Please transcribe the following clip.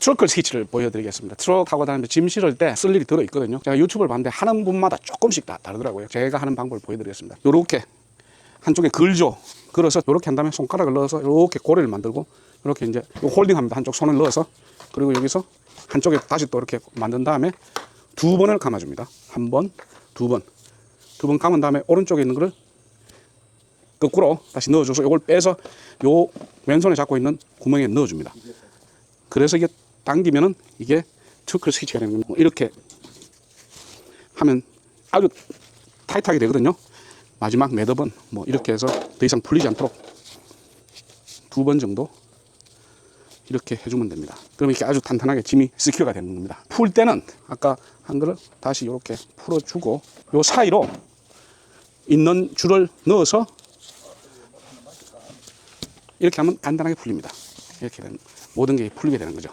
트러클 스위치를 보여드리겠습니다. 트럭 타고 다니면서 짐 실을 때 쓸 일이 들어 있거든요. 제가 유튜브를 봤는데 하는 분마다 조금씩 다 다르더라고요. 제가 하는 방법을 보여드리겠습니다. 요렇게 한쪽에 걸죠. 걸어서 요렇게 한 다음에 손가락을 넣어서 요렇게 고리를 만들고 이렇게 이제 요 홀딩합니다. 한쪽 손을 넣어서 그리고 여기서 한쪽에 다시 또 이렇게 만든 다음에 두 번을 감아줍니다. 한 번, 두 번. 두 번 감은 다음에 오른쪽에 있는 거를 거꾸로 다시 넣어줘서 이걸 빼서 요 왼손에 잡고 있는 구멍에 넣어줍니다. 그래서 이게 당기면은 이게 트러클 스위치가 되는 겁니다. 뭐 이렇게 하면 아주 타이트하게 되거든요. 마지막 매듭은 뭐 이렇게 해서 더 이상 풀리지 않도록 두 번 정도 이렇게 해주면 됩니다. 그럼 이렇게 아주 탄탄하게 짐이 스큐어가 되는 겁니다. 풀 때는 아까 한 거를 다시 이렇게 풀어주고 요 사이로 있는 줄을 넣어서 이렇게 하면 간단하게 풀립니다. 이렇게 되는 모든 게 풀리게 되는 거죠.